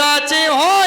রাজি হো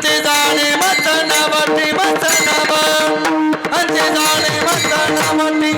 ಅಂತಿದಾಳೆ ಮತನ ಬಟ್ಟಿ ಮತನವ ಅಂತಿದಾಳೆ ಮತನ ಬಟ್ಟಿ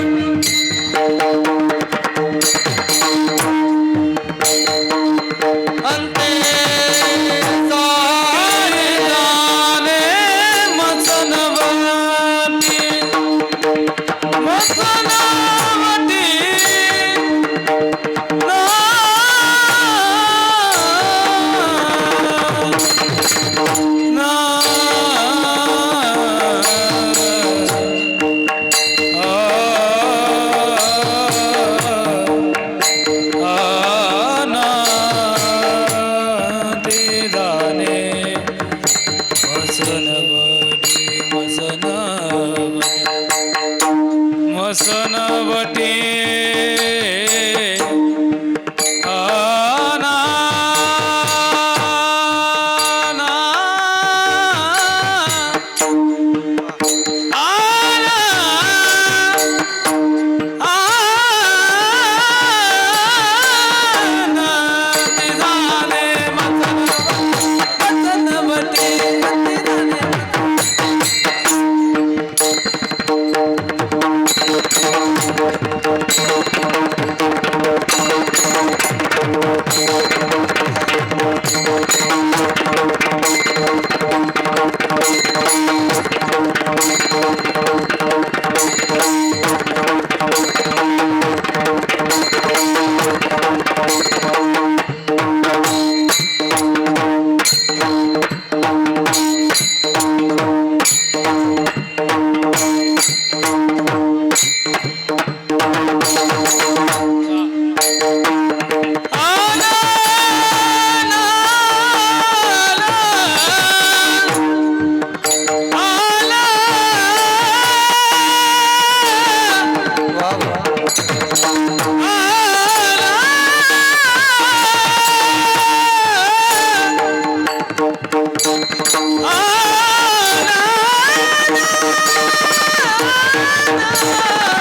love.